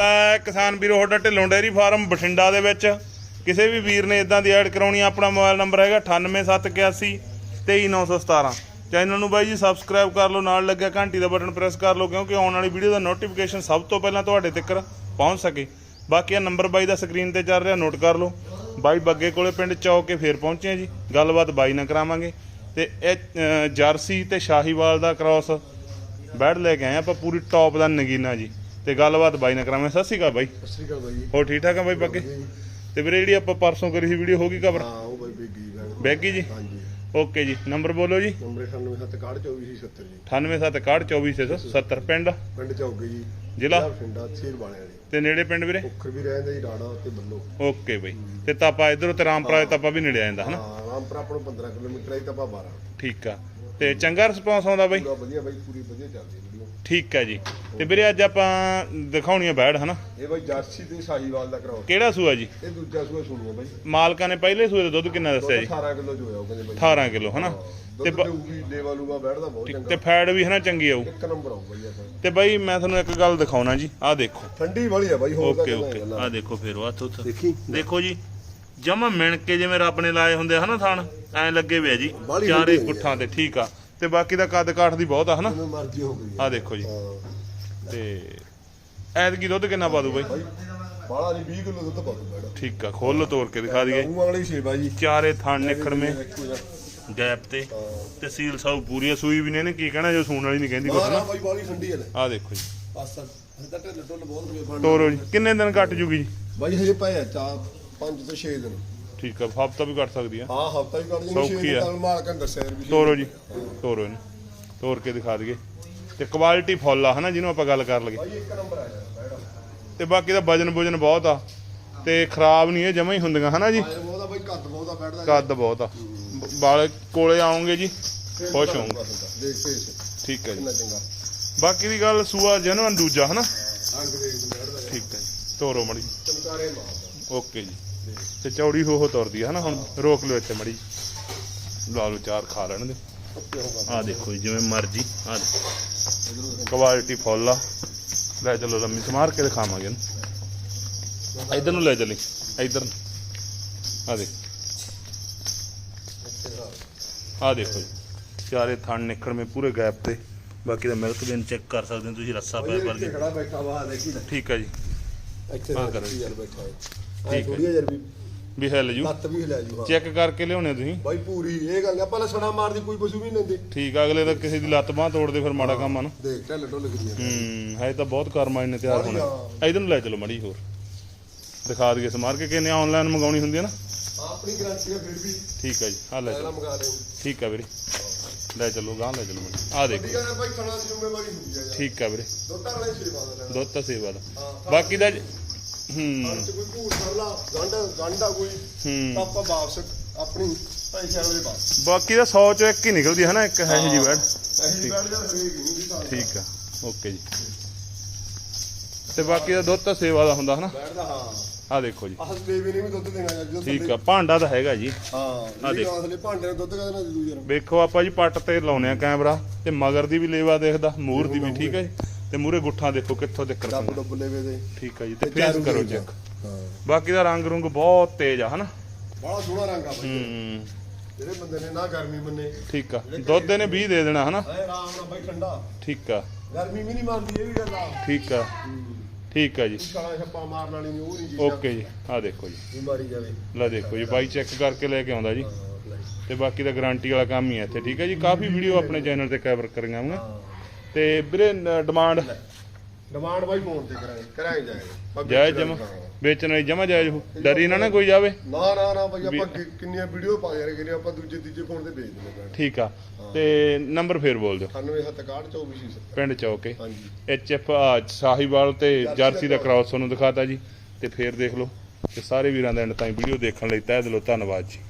ਅਹ ਕਿਸਾਨ ਵੀਰੋ, ਤੁਹਾਡਾ ਢਿੱਲੋਂ ਡੇਅਰੀ ਫਾਰਮ ਬਠਿੰਡਾ ਦੇ ਵਿੱਚ। ਕਿਸੇ ਵੀ ਵੀਰ ਨੇ ਇਦਾਂ ਦੀ ਐਡ ਕਰਾਉਣੀ ਆਪਣਾ ਮੋਬਾਈਲ ਨੰਬਰ ਹੈਗਾ 98781 23917 ਚੈਨਲ ਨੂੰ ਬਾਈ ਜੀ ਸਬਸਕ੍ਰਾਈਬ ਕਰ ਲਓ, ਨਾਲ ਲੱਗਿਆ ਘੰਟੀ ਦਾ ਬਟਨ ਪ੍ਰੈਸ ਕਰ ਲਓ, ਕਿਉਂਕਿ ਆਉਣ ਵਾਲੀ ਵੀਡੀਓ ਦਾ ਨੋਟੀਫਿਕੇਸ਼ਨ ਸਭ ਤੋਂ ਪਹਿਲਾਂ ਤੁਹਾਡੇ ਤੱਕ ਪਹੁੰਚ ਸਕੇ। ਬਾਕੀ ਆ ਨੰਬਰ ਬਾਈ ਦਾ ਸਕਰੀਨ ਤੇ ਚੱਲ ਰਿਹਾ ਨੋਟ ਕਰ ਲਓ। ਬਾਈ ਬੱਗੇ ਕੋਲੇ ਪਿੰਡ ਚੌਕ ਕੇ ਫੇਰ ਪਹੁੰਚੇ ਜੀ। ਗੱਲਬਾਤ ਬਾਈ ਨਾਲ ਕਰਾਵਾਂਗੇ। ਤੇ ਇਹ ਜਰਸੀ ਤੇ ਸ਼ਾਹੀਵਾਲ ਦਾ ਕ੍ਰਾਸ ਬੈਡ ਲੈ ਕੇ ਆਏ ਆਪਾਂ ਪੂਰੀ ਟੌਪ ਦਾ ਨਗੀਨਾ ਜੀ। ਤੇ ਗੱਲਬਾਤ ਬਾਈ ਨਾਲ ਕਰਾਵਾਂਗੇ ਸਤਿ ਸ਼੍ਰੀ ਅਕਾਲ ਬਾਈ। ਸਤਿ ਸ਼੍ਰੀ ਅਕਾਲ ਬਾਈ। ਜੀ ਹੋਰ ਠੀਕ ਠਾਕ ਆ ਬਾਈ ਬੱਗੇ ਤੇ ਵੀਰੇ ਜਿਹੜੀ ਆਪਾਂ ਪਰਸੋਂ ਕਰੀ ਸੀ ਵੀਡੀਓ ਹੋ ਗਈ ਕਵਰ ਹਾਂ ਉਹ ਬਾਈ ਬੇਗੀ ਬੈਗ ਬੈਗੀ ਜੀ? ਹਾਂਜੀ। ਓਕੇ ਜੀ। ਨੰਬਰ ਬੋਲੋ ਜੀ। ਨੰਬਰ 97742470 ਜੀ। 9861242470 ਪਿੰਡ? ਪਿੰਡ ਚੌਕੇ ਜੀ। ਜ਼ਿਲ੍ਹਾ? ਪਿੰਡਾ ਤਹਿਸੀਲ ਵਾਲਿਆਂ ਦੇ ਤੇ ਨੇੜੇ ਪਿੰਡ ਵੀਰੇ? ਉਖਰ ਵੀ ਰਹਿੰਦੇ ਜੀ ਡਾੜਾ ਤੇ ਬੱਲੋ। ਓਕੇ ਬਾਈ। ਤੇ ਤਾਪਾ ਇਧਰੋਂ ਤੇ ਰਾਮਪੁਰਾ ਤਾਪਾ ਵੀ ਨੇੜੇ ਆ ਜਾਂਦਾ ਹਨਾ? ਹਾਂ ਰਾਮਪੁਰ ਆਪਾਂ ਨੂੰ 15 ਕਿਲੋਮੀਟਰ ਆਈ ਤਾਂ ਆਪਾਂ 12 ਠੀਕ ਆ। ਤੇ ਚੰਗਾ ਰਿਸਪੌਂਸ ਆਉਂਦਾ ਬਾਈ? ਪੂਰਾ ਵਧੀਆ ਬਾਈ ਪੂਰੀ ਵਧੀਆ ਚੱਲਦੀ ਹੈ। ਠੀਕ ਆ ਜੀ। ਤੇ ਵੀਰੇ ਅੱਜ ਆਪਾਂ ਦਿਖਾਉਣੀ ਆ ਬੈੜ ਹਨਾ? ਇਹ ਬਾਈ ਜਰਸੀ ਤੇ ਸ਼ਾਹੀਵਾਲ ਦਾ ਕਰਾਓ ਕਿਹੜਾ ਸੂਆ ਜੀ? ਇਹ ਦੂਜਾ ਸੂਆ ਸੁਣੀਓ ਬਾਈ। ਮਾਲਕਾਂ ਨੇ ਪਹਿਲੇ ਸੂਏ ਦਾ ਦੁੱਧ ਕਿੰਨਾ ਦੱਸਿਆ ਜੀ? 18 ਕਿਲੋ ਜੋ ਹੋਇਆ ਉਹ ਕਹਿੰਦੇ ਬਾਈ। 18 ਕਿਲੋ ਹਨਾ? ਤੇ ਦੇਊਗੀ ਲੇਵਾ ਲੂਗਾ ਬੈਠਦਾ ਬਹੁਤ ਤੇ ਚੰਗਾ। ਫੈਟ ਵੀ ਹਨਾ ਚੰਗੀ ਆਊ। ਇੱਕ ਨੰਬਰ ਆਊ ਬਾਈ ਇਹ ਤੇ। ਬਾਈ ਮੈਂ ਤੁਹਾਨੂੰ ਇੱਕ ਗੱਲ ਦਿਖਾਉਣਾ ਜੀ ਆਹ ਦੇਖੋ। ਠੰਡੀ ਵਾਲੀ ਆ ਬਾਈ ਹੋਰ ਤਾਂ ਓਕੇ। ਓਕੇ। ਆਹ ਦੇਖੋ ਫਿਰ ਉਹ ਹੱਥ ਉੱਥੇ ਦੇਖੀ। ਜੀ ਜਮਾ ਮਿਣ ਕੇ ਜਿਵੇਂ ਰੱਬ ਨੇ ਲਾਏ ਹੁੰਦੇ ਹਨਾ ਥਣ ਐ ਲੱਗੇ ਵੇ ਆ ਜੀ ਚਾਰੇ ਹੈ ਗੁੱਠਾਂ ਤੇ ਠੀਕ ਆ। ਤੇ ਬਾਕੀ ਦਾ ਕੱਦ ਕਾਠ ਦੀ ਬਹੁਤ ਆ ਹਨਾ? ਜਿਵੇਂ ਮਰਜ਼ੀ ਹੋ ਗਈ ਆਹ ਦੇਖੋ ਜੀ। ਤੇ ਐਤਕੀ ਦੁੱਧ ਕਿੰਨਾ ਪਾ ਦੂ ਬਾਈ? ਬਾਹਲਾ ਨਹੀਂ 20 ਕਿਲੋ ਦੁੱਧ ਪਾ ਦੂ ਬੈੜਾ ਠੀਕ ਆ ਖੋਲ ਤੋੜ ਕੇ ਦਿਖਾ ਦਈਏ। ਉਹ ਵਾਲੀ ਸੇਵਾ ਜੀ। ਚਾਰੇ ਥਣ ਨਿਖੜਵੇਂ। ਗੈਪ ਤੇ। ਹਾਂ। ਤੇ ਸੀਲ ਸਾਊ ਪੂਰੀ ਆ, ਸੂਈ ਵੀ ਨੇ ਇਹਨੇ ਕੀ ਕਹਿਣਾ ਜੋ ਸੂਣ ਵਾਲੀ ਨਹੀਂ ਕਹਿੰਦੀ ਕੁਛ ਨਾ ਨਾ ਨਾ। ਬਾਈ ਬਾਲੀ ਠੰਡੀ ਹੈ ਲੈ। ਆਹ ਦੇਖੋ ਜੀ। ਬਣ ਤੋਰੋ ਜੀ। ਕਿੰਨੇ ਦਿਨ ਕੱਟ ਜੂਗੀ ਜੀ? ਬਾਈ ਹਜੇ ਪਏ ਆ ਚਾਰ ਪੰਜ ਤੋਂ 6 ਦਿਨ। ਠੀਕ ਆ ਹਫਤਾ ਵੀ ਕੱਟ ਸਕਦੀ ਆ। ਹਾਂ ਹਫਤਾ ਹੀ ਕੱਢ ਸੌਖੀ ਜਣੀ 6 ਆ। ਮਾਲਕਾਂ ਨੇ ਦੱਸਿਆ ਵੀ ਤੋਰੋ। ਜੀ। ਤੋਰੋ ਇਹਨੂੰ। ਤੋਰ ਕੇ ਦਿਖਾ ਦਈਏ। ਤੇ ਕੁਆਲਿਟੀ ਫੁੱਲ ਆ ਹਨਾ ਜਿਹਨੂੰ ਆਪਾਂ ਗੱਲ ਕਰ ਇੱਕ ਨੰਬਰ ਆ ਬੈੜਾ ਤੇ ਬਾਕੀ ਦਾ ਵਜਨ ਵਜਨ ਬਹੁਤ ਆ। ਤੇ ਖਰਾਬ ਨਹੀਂ ਇਹ ਜਮਾ ਹੀ ਹੁੰਦੀਆਂ ਹਨਾ ਜੀ? ਬਾਈ ਕੱਦ ਬਹੁਤਾ ਬੈਠਦਾ ਕੱਦ ਬਹੁਤ ਆ। ਬ- ਵਾਲੇ ਕੋਲੇ ਆਉਂਗੇ ਜੀ ਖੁਸ਼ ਦੇਖ ਫੇਸ ਠੀਕ ਹੈ ਜੀ। ਬਾਕੀ ਦੀ ਗੱਲ ਸੂਆ ਜਨਵਨ ਦੂਜਾ ਹਨਾ? ਠੀਕ ਹੈ ਤੋਰੋ ਮੜੀ ਚਮਕਾਰੇ ਮਾਰਦਾ ਓਕੇ ਜੀ। ਤੇ ਚੌੜੀ ਹੋ ਹੋ ਤੁਰਦੀ ਆ ਹਨਾ ਹੁਣ? ਰੋਕ ਲਿਓ ਇੱਥੇ ਮੜੀ ਲਾ ਲਓ ਚਾਰ ਖਾ ਲੈਣ ਦੇ ਆ ਦੇਖੋ ਜੀ ਜਿਵੇਂ ਮਰਜ਼ੀ। ਆ ਕੁਆਲਿਟੀ ਫੁੱਲ ਆ। ਲੈ ਚਲੋ ਲੰਮੀ ਸਮਾਰ ਕੇ ਦਿਖਾਵਾਂਗੇ ਇਧਰ ਨੂੰ ਲੈ ਚਲੀ। ਇਧਰ ਆ ਦੇਖ। ਆ ਦੇਖੋ ਚਾਰੇ ਥਣ ਨਿਕਲਵੇਂ ਪੂਰੇ ਗੈਪ ਤੇ। ਬਾਕੀ ਦਾ ਮਿਲਕ ਵੇਨ ਚੈੱਕ ਕਰ ਸਕਦੇ ਹੋ ਤੁਸੀਂ ਰੱਸਾ ਪੈ ਪਰ ਇੱਥੇ ਖੜਾ ਬੈਠਾ ਵਾ ਦੇਖੀ ਠੀਕ ਹੈ ਜੀ। ਇੱਥੇ ਹਾਂ, ਹਾਂ ਕਰੋ। ਯਾਰ ਬੈਠਾ ਹੈ ਠੀਕ ਹੈ। ਥੋੜੀ ਵੀ। ਵੀ ਹਿੱਲ ਜੂ। ਲੱਤ ਵੀ ਹਿਲਾ ਜੂ ਹਾਂ। ਚੈੱਕ ਕਰਕੇ ਲਿਆਉਣੇ ਤੁਸੀਂ। ਬਾਈ ਪੂਰੀ ਇਹ ਗੱਲ ਆ ਪਹਿਲਾਂ ਸਣਾ ਮਾਰਦੀ ਕੋਈ ਪਸ਼ੂ ਵੀ ਨਹੀਂ ਲੈਂਦੇ। ਠੀਕ ਆ ਅਗਲੇ ਦਾ ਕਿਸੇ ਦੀ ਲੱਤ ਬਾਹ ਤੋੜਦੇ ਫਿਰ ਮਾੜਾ ਕੰਮ ਆ ਨਾ। ਦੇਖ ਢਿੱਲ ਢੁੱਲ ਕਿੰਨੀ ਆ। ਹੂੰ ਹੈ ਤਾਂ ਬਹੁਤ ਕਰਮਾਈ ਨੇ ਤਿਆਰ ਹੋਣਾ। ਇਧਰ ਨੂੰ ਲੈ ਚਲੋ ਮੜੀ ਹੋਰ। ਦਿਖਾ ਦਈਏ ਸਮਾਰ ਕੇ ਕਿਨੇ ਆਨਲਾਈਨ ਮੰਗਾਉਣੀ ਹੁੰਦੀ ਹੈ ਨਾ। ਆਪਣੀ ਗਰੰਟੀ ਆ ਫਿਰ ਵੀ। ਠੀਕ ਹੈ ਜੀ ਆ ਲੈ ਪਹਿਲਾਂ ਚਲੋ। ਮੰਗਾ ਲਿਓ। ਠੀਕ ਹੈ ਵੀਰੇ। ਲੈ ਚਲੋ ਗਾਂ ਲੈ ਚਲੋ ਮੜੀ। ਆ ਦੇਖੋ। ਠੀਕ ਹੈ ਬਾਈ ਖਾਣਾ ਦੀ ਜ਼ਿੰਮੇਵਾਰੀ ਹੁੰਦੀ ਆ ਯਾਰ। ਠੀਕ ਹੈ ਵੀਰੇ। ਦੋਟਾ ਵਾਲੇ ਸੇਵਾ ਦਾ ਲੈਣਾ। ਦੁੱਧ ਤਾਂ ਸੇਵਾ ਦਾ। ਬਾਕੀ ਦਾ ਜ- ਕੋਈ ਕੋਈ। ਤਾਂ ਆਪਾਂ ਵਾਪਸ ਆਪਣੀ ਬਾਕੀ ਦਾ 100 ਚੋਂ ਇੱਕ ਹੀ ਨਿਕਲਦੀ ਹੈ ਨਾ ਇੱਕ ਹੈ। ਜੀ ਬੈਡ ਅਸੀਂ ਬੈਠ ਜਾ ਹਰੇਕ ਨਹੀਂ ਦੀ ਤਾਂ ਠੀਕ ਆ ਓਕੇ ਜੀ। ਤੇ ਬਾਕੀ ਦਾ ਦੁੱਧ ਤਾਂ ਸੇਵਾ ਦਾ ਹੁੰਦਾ ਹਾਂ। ਆ ਦੇਖੋ ਜੀ। ਅਸਲ ਬੇਬੀ ਨੇ ਵੀ ਦੁੱਧ ਦੇਣਾ ਜਦੋਂ ਠੀਕ ਆ ਭਾਂਡਾ ਤਾਂ ਹੈਗਾ ਜੀ। ਹਾਂ ਇਹ ਦੇਖ। ਅਸਲੇ ਭਾਂਡੇ ਨਾਲ ਦੁੱਧ ਕਹਦੇ ਨਾ ਦੂ ਯਾਰ ਵੇਖੋ ਆਪਾਂ ਜੀ ਪੱਟ ਤੇ ਲਾਉਨੇ ਆ ਕੈਮਰਾ ਤੇ ਮਗਰ ਦੀ ਵੀ ਲੇਵਾ ਦੇਖਦਾ ਮੂਰ ਦੀ ਵੀ ਠੀਕ ਹੈ ਜੀ। ਤੇ ਮੂਰੇ ਗੁੱਠਾਂ ਦੇਖੋ ਕਿੱਥੋਂ ਤੱਕ ਡੱਬ ਡੁੱਬ ਲੈਵੇ ਦੇ ਠੀਕ ਹੈ ਜੀ ਤੇ ਫੇਸ ਕਰੋ ਆ। ਚੈੱਕ ਹਾਂ। ਬਾਕੀ ਦਾ ਰੰਗ ਰੁੰਗ ਬਹੁਤ ਤੇਜ਼ ਆ ਹਨਾ? ਬੜਾ ਸੋਹਣਾ ਰੰਗ ਆ ਬਾਈ। ਹੂੰ ਜਿਹੜੇ ਬੰਦੇ ਨੇ ਨਾ ਗਰਮੀ ਮੰਨੇ। ਠੀਕ ਆ ਦੁੱਧ ਇਹਨੇ 20 ਦੇ ਦੇਣਾ ਹਨਾ? ਐ ਆਰਾਮ ਨਾਲ ਬਾਈ ਠੰਡਾ। ਠੀਕ ਆ। ਗਰਮੀ ਵੀ ਨਹੀਂ ਮੰਨਦੀ ਇਹ ਵੀ ਗੱਲ ਆ। ਠੀਕ ਆ। ਠੀਕ ਆ ਜੀ। ਕਾਲਾ ਛੱਪਾ ਮਾਰਨ ਵਾਲੀ ਨਹੀਂ ਉਹ ਨਹੀਂ ਜੀ ਓਕੇ ਜੀ ਆ ਦੇਖੋ ਜੀ। ਬਿਮਾਰੀ ਜਾਵੇ। ਲੈ ਦੇਖੋ ਜੀ ਬਾਈ ਚੈੱਕ ਕਰਕੇ ਲੈ ਕੇ ਆਉਂਦਾ ਜੀ। ਤੇ ਬਾਕੀ ਦਾ ਗਾਰੰਟੀ ਵਾਲਾ ਕੰਮ ਹੀ ਹੈ ਇੱਥੇ ਠੀਕ ਹੈ ਜੀ? ਕਾਫੀ ਵੀਡੀਓ ਆਪਣੇ ਚੈਨਲ ਤੇ ਕਵਰ ਹਾਂ। ਤੇ ਵੀਰੇ ਡਿਮਾਂਡ ਡਿਮਾਂਡ ਬਾਈ ਫੋਨ ਤੇ ਕਰਾਂਗੇ ਕਰਾਂਗੇ ਜਾਏਗਾ ਜਾਇਜ਼ ਜਮਾ ਵੇਚਣ ਵਾਲੀ ਜਮਾ ਜਾਇਜ਼ ਹੋ ਡਰੀ ਨਾ ਨਾ ਕੋਈ ਜਾਵੇ। ਨਾ ਨਾ ਨਾ ਬਾਈ ਆਪਾਂ ਕਿੰਨੀਆਂ ਵੀਡੀਓ ਪਾ ਯਾਰ ਕਿੰਨੀਆਂ ਆਪਾਂ ਦੂਜੇ ਤੀਜੇ ਫੋਨ ਤੇ ਭੇਜ ਦਿੰਦੇ ਠੀਕ ਆ। ਤੇ ਨੰਬਰ ਫੇਰ ਬੋਲ ਦਿਓ। 976124 ਪਿੰਡ ਚੌਕੇ ਹਾਂਜੀ। ਐਚ ਐਫ ਸਾਹੀਵਾਲ ਤੇ ਜਰਸੀ ਦਾ ਕ੍ਰਾਸ ਤੁਹਾਨੂੰ ਦਿਖਾਤਾ ਜੀ। ਤੇ ਫੇਰ ਦੇਖ ਲਓ। ਤੇ ਸਾਰੇ ਵੀਰਾਂ ਦਾ ਐਂਡ ਤਾਈਂ ਵੀਡੀਓ ਦੇਖਣ ਲਈ ਤਹਿ ਦਿਲੋਂ ਧੰਨਵਾਦ ਜੀ।